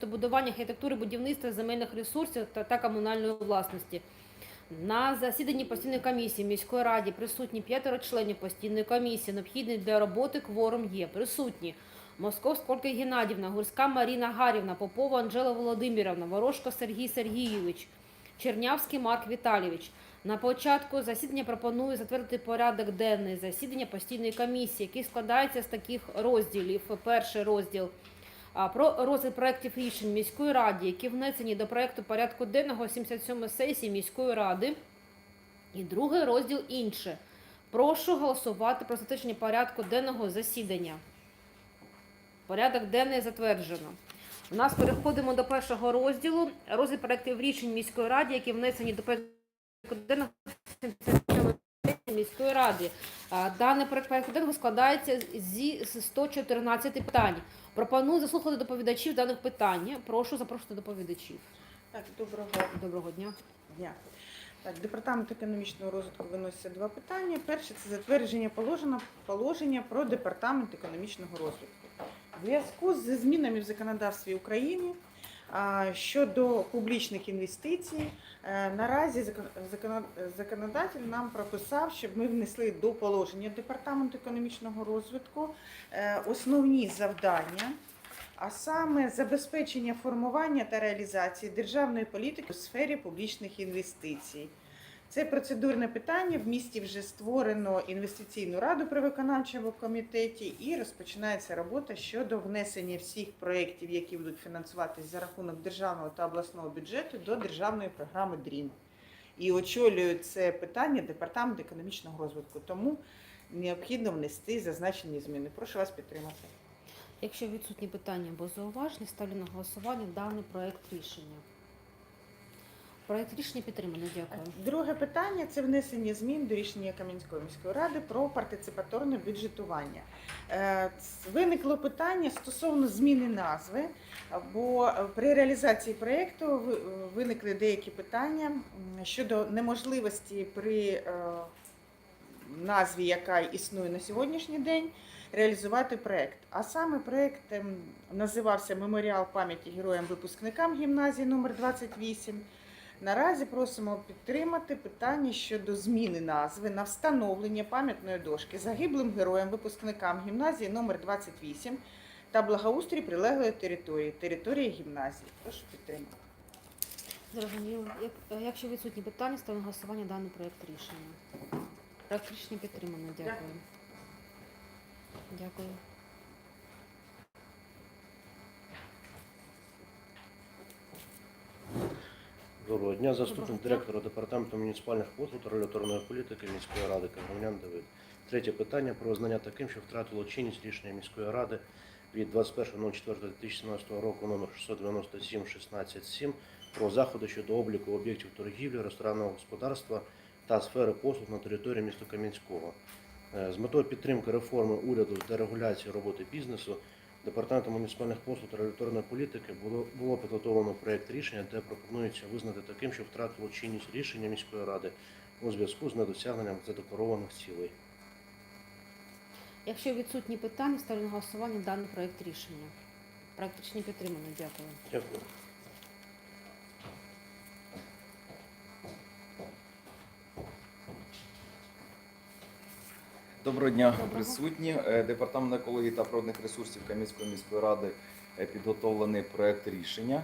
містобудування, архітектури, будівництва, земельних ресурсів та, та комунальної власності. На засіданні постійної комісії міської раді присутні п'ятеро членів постійної комісії. Необхідний для роботи кворум є. Присутні Московська Ольга Геннадівна, Гурська Маріна Гарівна, Попова Анжела Володимирівна, Ворожко Сергій Сергійович, Чернявський Марк Віталійович. На початку засідання пропоную затвердити порядок денний засідання постійної комісії, який складається з таких розділів. Перший розділ про розгляд проєктів рішень міської ради, які внесені до проєкту порядку денного 77 сесії міської ради. І другий розділ інше. Прошу голосувати про затвердження порядку денного засідання. Порядок денний затверджено. У нас переходимо до першого розділу. Розгляд проєктів рішень міської ради, які внесені до порядку денного 77 сесії міської ради. Даний проект денного складається зі 114 питань. Пропоную заслухати доповідачів даних питань. Прошу запрошувати доповідачів. Так, доброго Доброго дня. дня. Так, департамент економічного розвитку виноситься два питання. Перше це затвердження положення, положення про департамент економічного розвитку. В зв'язку з змінами в законодавстві України щодо публічних інвестицій, е, наразі закон- закон- законодатель нам прописав, щоб ми внесли до положення департаменту економічного розвитку е, основні завдання. А саме забезпечення формування та реалізації державної політики у сфері публічних інвестицій. Це процедурне питання. В місті вже створено інвестиційну раду при виконавчому комітеті і розпочинається робота щодо внесення всіх проєктів, які будуть фінансуватись за рахунок державного та обласного бюджету до державної програми ДРІМ. І очолює це питання департамент економічного розвитку. Тому необхідно внести зазначені зміни. Прошу вас підтримати. Якщо відсутні питання або зауваження, ставлю на голосування даний проект рішення. Проект рішення підтримано. Дякую. Друге питання це внесення змін до рішення Кам'янської міської ради про партиципаторне бюджетування. Е, Виникло питання стосовно зміни назви, бо при реалізації проєкту виникли деякі питання щодо неможливості при е, назві, яка існує на сьогоднішній день, реалізувати проєкт. А саме проєкт ем, називався Меморіал пам'яті героям-випускникам гімназії номер 28 Наразі просимо підтримати питання щодо зміни назви на встановлення пам'ятної дошки загиблим героям випускникам гімназії номер 28 та благоустрій прилеглої території, території гімназії. Прошу підтримати. Зрозуміло. Як, е, якщо відсутні питання, ставлю на голосування даний проект рішення. Проект рішення підтримано. Дякую. Дякую. Доброго дня, заступник директора департаменту муніципальних послуг та регуляторної політики міської ради Кагавнян Давид. Третє питання про визнання таким, що втратило чинність рішення міської ради від 21.04.2017 року номер 697 167 про заходи щодо обліку об'єктів торгівлі, ресторанного господарства та сфери послуг на території міста Кам'янського. Е, З метою підтримки реформи уряду з дерегуляції роботи бізнесу Департаментом муніципальних послуг та регуляторної політики було, було підготовлено проєкт рішення, де пропонується визнати таким, що втратило чинність рішення міської ради у зв'язку з недосягненням задекларованих цілей. Якщо відсутні питання, ставлю на голосування даний проект рішення. Проект рішення підтримано. Дякую. Дякую. Доброго дня, Доброго. присутні. Е, Департамент екології та природних ресурсів Кам'янської міської ради е, підготовлений проект рішення.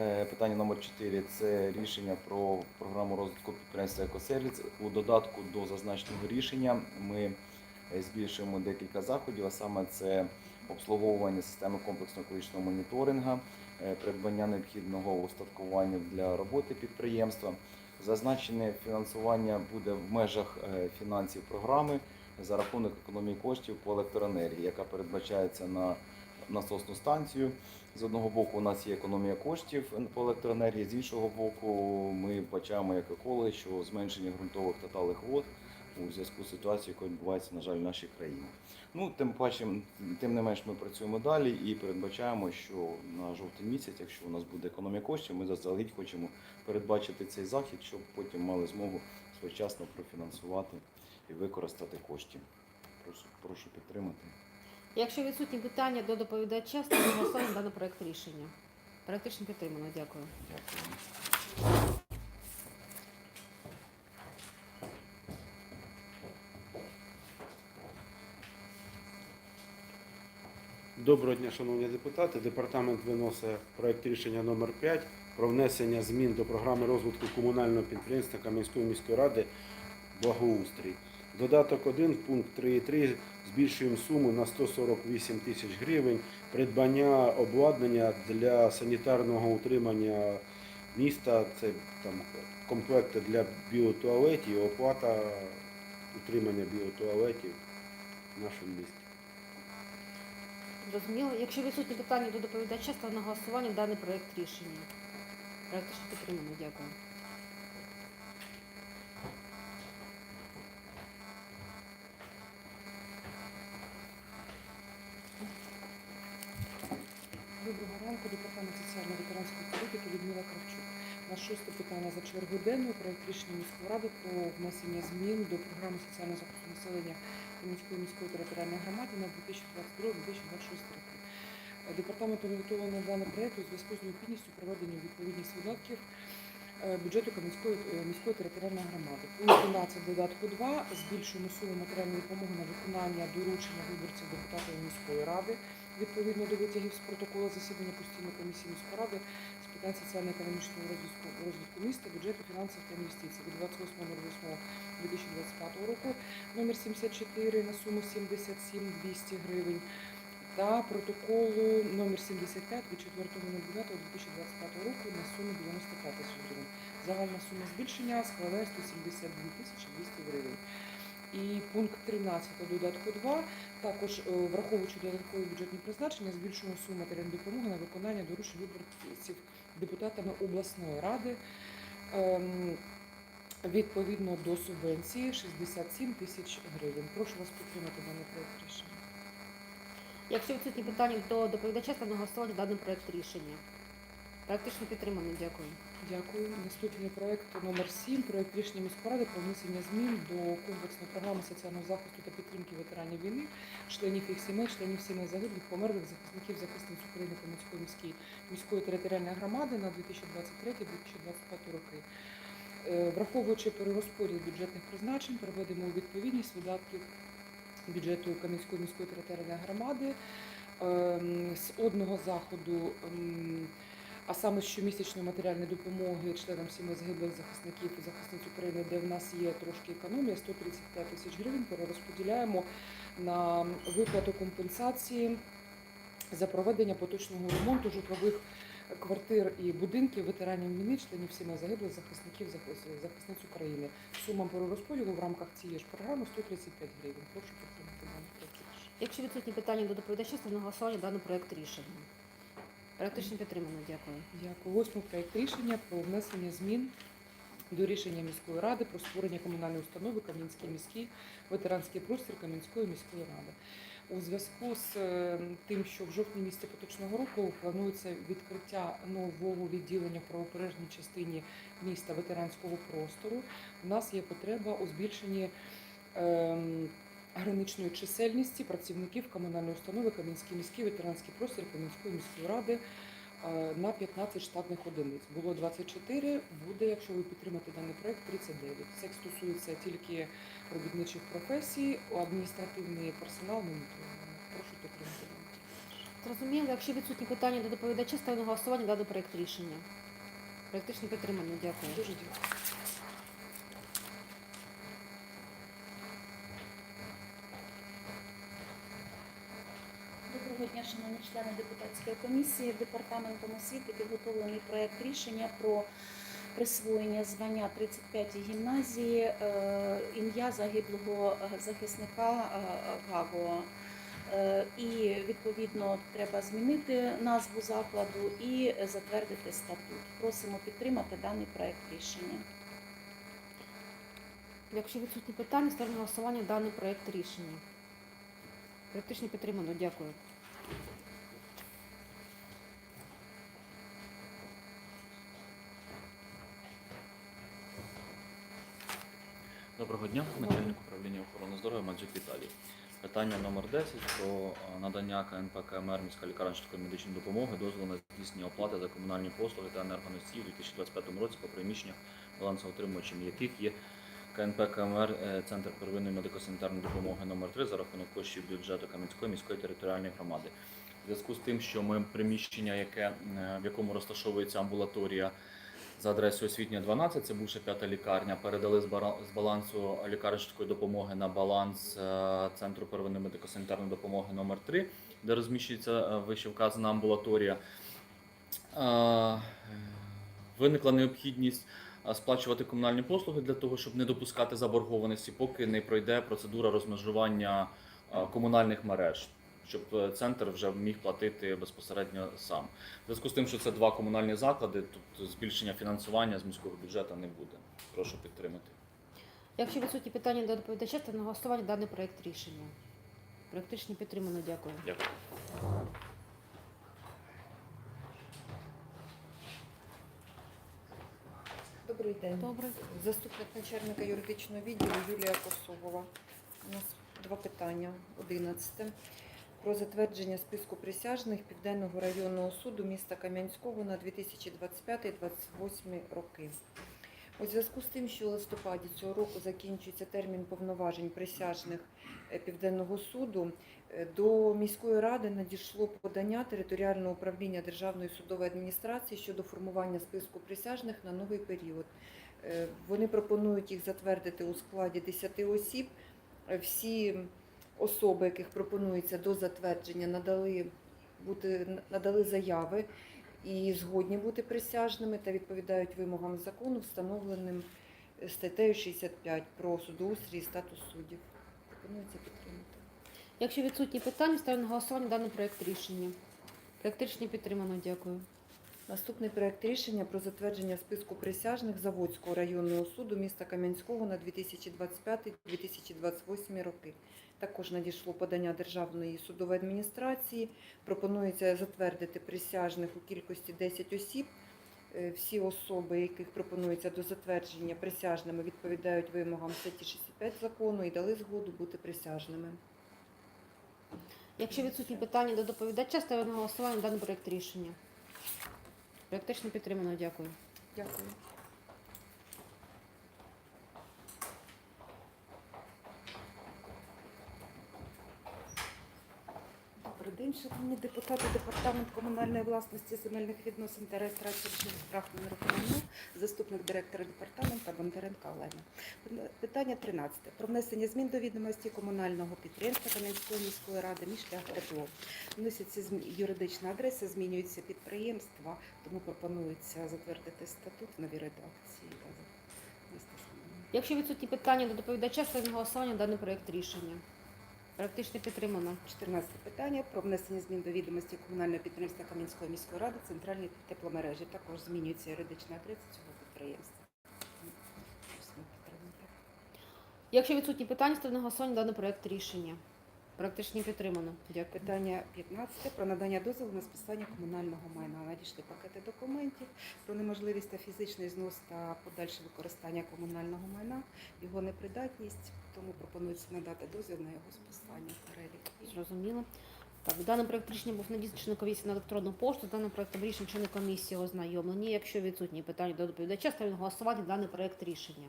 Е, Питання номер 4 – це рішення про програму розвитку підприємства «Екосервіс». У додатку до зазначеного рішення ми збільшуємо декілька заходів, а саме це обслуговування системи комплексного екологічного моніторингу, придбання необхідного устаткування для роботи підприємства. Зазначене фінансування буде в межах фінансів програми за рахунок економії коштів по електроенергії, яка передбачається на насосну станцію. З одного боку, у нас є економія коштів по електроенергії, з іншого боку, ми бачимо як екологи, що зменшення ґрунтових та талих вод у зв'язку з ситуацією, яка відбувається, на жаль, в нашій країні. Ну, тим паче, тим не менш, ми працюємо далі і передбачаємо, що на жовтий місяць, якщо у нас буде економія коштів, ми заздалегідь хочемо передбачити цей захід, щоб потім мали змогу своєчасно профінансувати і використати кошти. Прошу, прошу підтримати. Якщо відсутні питання до доповідача, ставлю на голосування даний проект рішення. Проект рішення підтримано. Дякую. Дякую. Доброго дня, шановні депутати. Департамент виносить проект рішення номер 5 про внесення змін до програми розвитку комунального підприємства Кам'янської міської ради благоустрій. Додаток 1, пункт 3.3 збільшуємо суму на 148 тисяч гривень. Придбання обладнання для санітарного утримання міста. Це там комплекти для біотуалетів, оплата утримання біотуалетів в нашому місті. Зрозуміло. Якщо відсутні питання до доповідача, ставлю на голосування даний проект рішення. Проект рішення підтримано. Дякую. Доброго ранку, департамент соціально-ветеранської політики Людмила Кравчук. На шосте питання за чергу денною проект рішення міської ради про внесення змін до програми соціального захисту населення Кам'янської міської територіальної громади на 2022-2026 роки. Департаментом підготовлено даний проект у зв'язку з необхідністю проведення відповідних видатків е, бюджету Кам'янської е, міської територіальної громади. Пункт 12 додатку 2 збільшуємо суму матеріальної допомоги на виконання доручення виборців депутатів міської ради відповідно до витягів з протоколу засідання постійної комісії міської з питань соціально-економічного розвитку, розвитку міста, бюджету, фінансів та інвестицій від 28.08.2025 року номер 74 на суму 77 200 гривень та протоколу номер 75 від 4.09.2025 року на суму 95 тисяч гривень. Загальна сума збільшення складає 172 тисячі 200 гривень. І пункт 13 додатку 2 також е, враховуючи додаткові бюджетні призначення, збільшуємо суму матеріальної допомоги на виконання доручень виборців депутатами обласної ради ем, відповідно до субвенції 67 тисяч гривень. Прошу вас підтримати даний проект рішення. Якщо відсутні питання до доповідача, ставлю на голосування даний проект рішення. Рішення підтримано. Дякую. Дякую. Наступний проект номер 7 проект рішення міської ради про внесення змін до комплексної програми соціального захисту та підтримки ветеранів війни, членів їх сімей, членів сімей загиблих, померлих захисників захисниць України Кам'янської міської міської територіальної громади на 2023-2025 роки. Е, Враховуючи перерозподіл бюджетних призначень, приведемо у відповідність видатків бюджету Кам'янської міської територіальної громади ем, з одного заходу. А саме щомісячної матеріальної допомоги членам сімей загиблих захисників і захисниць України, де в нас є трошки економія, 135 тисяч гривень, перерозподіляємо на виплату компенсації за проведення поточного ремонту житлових квартир і будинків ветеранів війни, членів сімей загиблих захисників захисниць України. Сума перерозподілу в рамках цієї ж програми 135 гривень. Прошу підтримати даний проект рішення. Якщо відсутні питання до доповідача, ставлю на голосування даний проект рішення. Рішення підтримано. Дякую. Дякую. Восьмий проект рішення про внесення змін до рішення міської ради про створення комунальної установи Кам'янський міський ветеранський простір Кам'янської міської ради. У зв'язку з е, тим, що в жовтні місяці поточного року планується відкриття нового відділення правопережній частині міста ветеранського простору, у нас є потреба у збільшенні ем, граничної чисельності працівників комунальної установи Кам'янський міський ветеранський простір Кам'янської міської ради е, на 15 штатних одиниць. Було 24, буде, якщо ви підтримаєте даний проект, 39. Це стосується тільки робітничих професій, адміністративний персонал не. Прошу підтримати. Зрозуміло. Якщо відсутні питання до доповідача, ставлю на голосування даний проект рішення. Рішення підтримано. Дякую. Дуже дякую. Доброго дня, шановні члени депутатської комісії. Департаментом освіти підготовлений проект рішення про присвоєння звання 35-й гімназії е, ім'я загиблого захисника е, Гагова. Е, І відповідно треба змінити назву закладу і затвердити статут. Просимо підтримати даний проект рішення. Якщо відсутні питання, ставлю голосування даний проект рішення. Рішення підтримано. Дякую. Доброго дня, начальник управління охорони здоров'я Маджик Віталій. Питання номер 10 про е, надання КНП КМР міська лікарня медичної допомоги дозволу на здійснення оплати за комунальні послуги та енергоносії у 2025 році по приміщеннях, балансоутримувачем яких є КНП КМР е, Центр первинної медико-санітарної допомоги номер 3 за рахунок коштів бюджету Кам'янської міської територіальної громади. В зв'язку з тим, що ми приміщення, яке, е, в якому розташовується амбулаторія за адресою Освітня 12, це бувша п'ята лікарня, передали з балансу лікарської допомоги на баланс е, Центру первинної медико-санітарної допомоги номер 3 де розміщується е, вище вказана амбулаторія. Е, Виникла необхідність сплачувати комунальні послуги для того, щоб не допускати заборгованості, поки не пройде процедура розмежування комунальних мереж, щоб е, центр вже міг платити безпосередньо сам. В зв'язку з тим, що це два комунальні заклади, тут збільшення фінансування з міського бюджету не буде. Прошу підтримати. Якщо відсутні питання до доповідача, то на голосування даний проект рішення. Рішення підтримано. Дякую. Дякую. Добрий день. Добре. Заступник начальника юридичного відділу Юлія Косовова. У нас два питання. Одинадцяте. Про затвердження списку присяжних Південного районного суду міста Кам'янського на 2025-2028 роки. У зв'язку з тим, що у листопаді цього року закінчується термін повноважень присяжних е, Південного суду, е, до міської ради надійшло подання територіального управління Державної судової адміністрації щодо формування списку присяжних на новий період. Е, Вони пропонують їх затвердити у складі 10 осіб. Всі особи, яких пропонується до затвердження, надали, бути, надали заяви і згодні бути присяжними та відповідають вимогам закону, встановленим статтею 65 про судоустрій і статус суддів. Пропонується підтримати. Якщо відсутні питання, ставлю на голосування даний проект рішення. Проект рішення підтримано. Дякую. Наступний проект рішення про затвердження списку присяжних Заводського районного суду міста Кам'янського на 2025-2028 роки. Також надійшло подання Державної судової адміністрації. Пропонується затвердити присяжних у кількості 10 осіб. Е, Всі особи, яких пропонується до затвердження присяжними, відповідають вимогам статті 65 закону і дали згоду бути присяжними. Якщо відсутні питання до доповідача, ставлю на голосування даний проект рішення. Рішення підтримано. Дякую. Дякую. День, шановні депутати. Департамент комунальної власності земельних відносин та реєстрації справ номер 1, заступник директора департаменту Бондаренка Олена. Питання 13. Про внесення змін до відомості комунального підприємства Кам'янської міської ради міська Гребло. Вносяться юридична адреса, змінюється підприємства, тому пропонується затвердити статут в новій редакції. Якщо відсутні питання до доповідача, ставлю голосування даний проект рішення. Рішення підтримано. 14 питання про внесення змін до відомості комунального підприємства Кам'янської міської ради центральні тепломережі. Також змінюється юридична адреса цього підприємства. Якщо відсутні питання, ставлю на голосування даний проект рішення. Рішення підтримано. Дякую. Питання 15 про надання дозволу на списання комунального майна. Надійшли пакети документів про неможливість та фізичний знос та подальше використання комунального майна, його непридатність, тому пропонується надати дозвіл на його списання перелік. Зрозуміло. Так, даний проект рішення був надісланий членом комісії на електронну пошту. Даним проектом рішення члени комісії ознайомлені. Якщо відсутні питання до доповідача, ставлю на голосування даний проект рішення.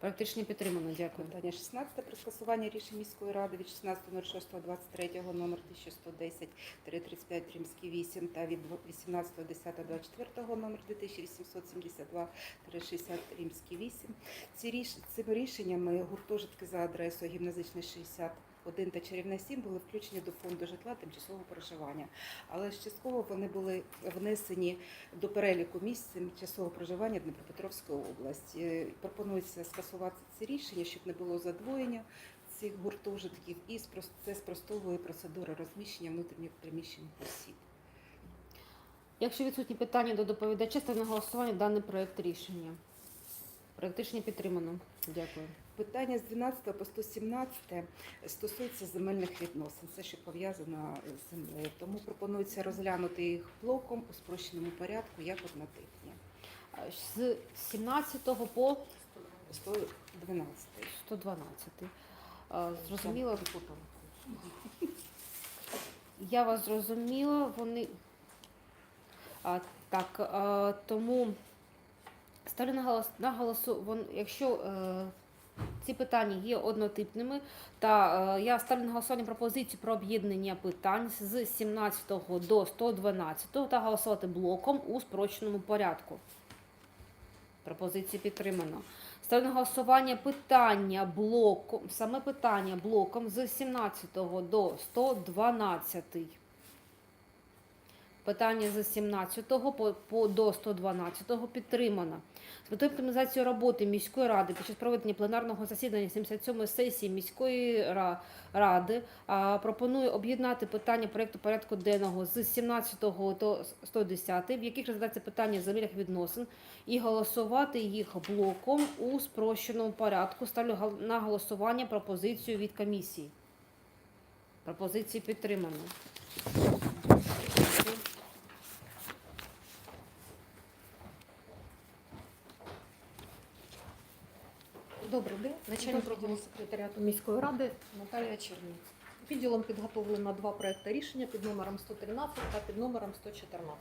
Практично підтримано. Дякую. Питання 16 про скасування рішень міської ради від 16.06.23 номер 1110 335 Римський 8 та від 18.10.24 номер 2872 360 Римський 8. Ці ріш... цими рішеннями гуртожитки за адресою гімназичний 60 1 та чарівна 7 були включені до фонду житла тимчасового проживання, але ж частково вони були внесені до переліку місць тимчасового проживання Дніпропетровської області. Е, пропонується скасувати це рішення, щоб не було задвоєння цих гуртожитків, і це спростовує процедури розміщення внутрішніх приміщень осіб. Якщо відсутні питання до доповідача, ставлю на голосування даний проект рішення. Проєкт рішення підтримано. Дякую. Питання з 12 по 117 стосується земельних відносин. Це що пов'язано з землею. Тому пропонується розглянути їх блоком у спрощеному порядку як однотипні. З 17 по 112. 112. А, Зрозуміло? Я вас зрозуміла. Вони А, так, а, тому ставлю на голос голосу. Вон, якщо е, ці питання є однотипними, та е, я ставлю на голосування пропозицію про об'єднання питань з 17 до 112 та голосувати блоком у спрощеному порядку. Пропозиція підтримано. Ставлю на голосування питання блоком, саме питання блоком з 17 до 112. Питання з 17 по, по до 112 підтримано. З метою оптимізації роботи міської ради під час проведення пленарного засідання 77-ї сесії міської ради а, пропоную об'єднати питання проекту порядку денного з 17 до 110, в яких розглядається питання земельних відносин, і голосувати їх блоком у спрощеному порядку. Ставлю на голосування пропозицію від комісії. Пропозиції підтримано. Добрий день, начальник відділу секретаріату міської ради Наталія Чернець. Відділом підготовлено два проекти рішення під номером 113 та під номером 114.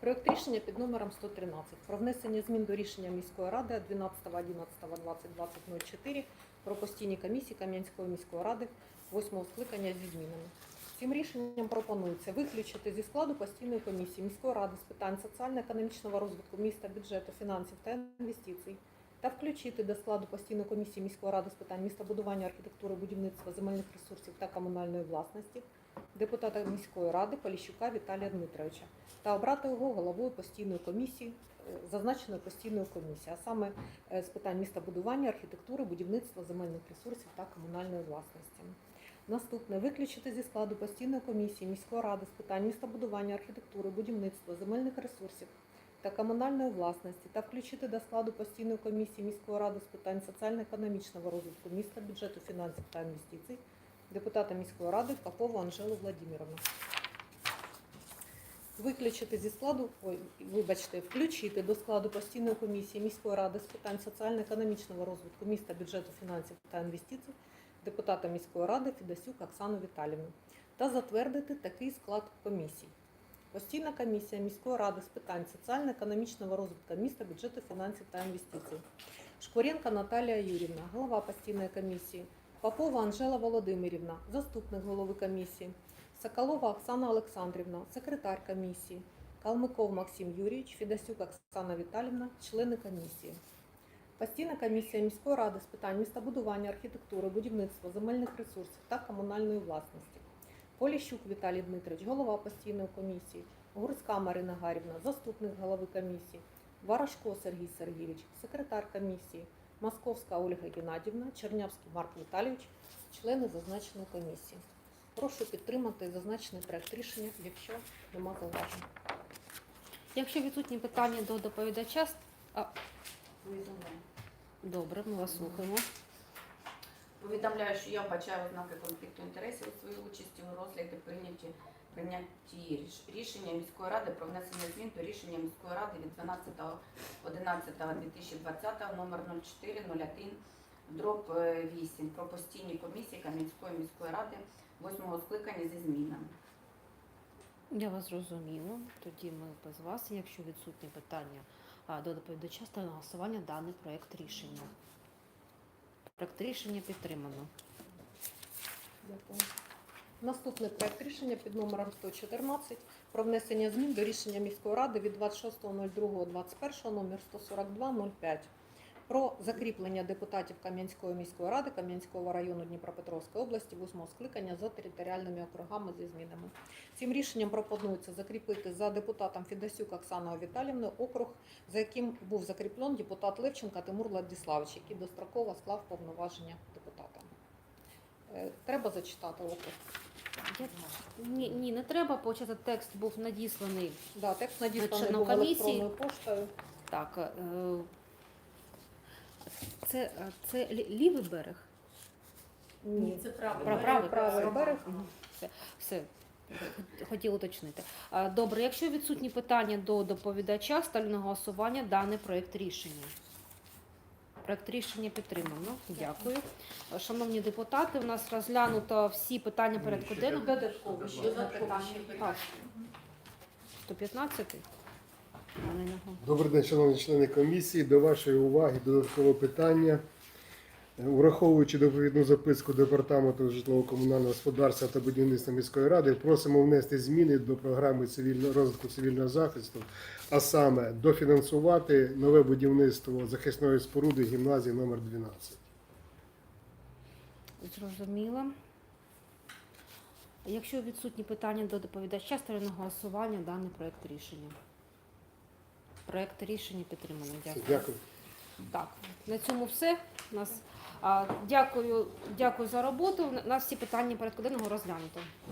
Проект рішення під номером 113 про внесення змін до рішення міської ради 12.11.2020.04 про постійні комісії Кам'янської міської ради 8 скликання зі змінами. Цим рішенням пропонується виключити зі складу постійної комісії міської ради з питань соціально-економічного розвитку міста, бюджету, фінансів та інвестицій та включити до складу постійної комісії міської ради з питань містобудування, архітектури, будівництва, земельних ресурсів та комунальної власності депутата міської ради Поліщука Віталія Дмитровича та обрати його головою постійної комісії, е, зазначеної постійної комісії, а саме е, з питань містобудування, архітектури, будівництва, земельних ресурсів та комунальної власності. Наступне виключити зі складу постійної комісії міської ради з питань містобудування, архітектури, будівництва, земельних ресурсів та комунальної власності та включити до складу постійної комісії міської ради з питань соціально-економічного розвитку міста, бюджету, фінансів та інвестицій депутата міської ради Попову Анжелу Владимировну. Виключити зі складу, ой, вибачте, включити до складу постійної комісії міської ради з питань соціально-економічного розвитку міста, бюджету, фінансів та інвестицій депутата міської ради Фідасюк Оксану Віталівну та затвердити такий склад комісій. Постійна комісія міської ради з питань соціально-економічного розвитку міста, бюджету, фінансів та інвестицій. Шкуренко Наталія Юрівна, голова постійної комісії. Попова Анжела Володимирівна, заступник голови комісії. Соколова Оксана Олександрівна, секретар комісії. Калмиков Максим Юрійович, Фідасюк Оксана Віталівна, члени комісії. Постійна комісія міської ради з питань містобудування, архітектури, будівництва, земельних ресурсів та комунальної власності. Поліщук Віталій Дмитрович, голова постійної комісії, Гурська Марина Гарівна, заступник голови комісії, Варашко Сергій Сергійович, секретар комісії, Московська Ольга Геннадівна, Чернявський Марк Віталійович, члени зазначеної комісії. Прошу підтримати зазначений проект рішення, якщо нема зауважень. Якщо відсутні питання до доповідача, а, добре, ми вас слухаємо. Повідомляю, що я вбачаю ознаки конфлікту інтересів у своїй участі у розгляді прийняті прийнятті ріш- рішення міської ради про внесення змін до рішення міської ради від 12.11.2020 номер 0401 дроб 8 про постійні комісії Кам'янської міської ради 8 скликання зі змінами. Я вас зрозуміла. Тоді ми без вас. Якщо відсутні питання до доповідача, ставлю на голосування даний проект рішення. Проект рішення підтримано. Дякую. Наступний проект рішення під номером 114 про внесення змін до рішення міської ради від 26.02.21 номер 142.05 про закріплення депутатів Кам'янської міської ради Кам'янського району Дніпропетровської області 8 скликання за територіальними округами зі змінами. Цим рішенням пропонується закріпити за депутатом Фідасюк Оксаною Віталівною округ, за яким був закріплен депутат Левченка Тимур Владиславович, який достроково склав повноваження депутата. Е, Треба зачитати округ. Я... Ні, ні, не треба, чесно, текст був надісланий. Да, текст надісланий був комісії. електронною поштою. Так, е, це, це лі- лівий берег? Ні, Це правильно. Пра- правий, правий берег. Все, все. Хотіла уточнити. А, Добре, якщо відсутні питання до доповідача, ставлю на голосування даний проект рішення. Проект рішення підтримано. Дякую. Шановні депутати, у нас розглянуто всі питання порядку денного. Додатково ще запитання. питання. А, 115? Добрий день, шановні члени комісії. До вашої уваги додаткове питання. Враховуючи доповідну записку Департаменту житлово-комунального господарства та будівництва міської ради, просимо внести зміни до програми цивільного розвитку цивільного захисту, а саме дофінансувати нове будівництво захисної споруди гімназії номер 12. Зрозуміло. Якщо відсутні питання до доповідача, на голосування даний проект рішення. Проект рішення підтримано. Дякую. Дякую. Так, на цьому все. У Нас, а, дякую, дякую за роботу. У нас всі питання порядку денного розглянуто.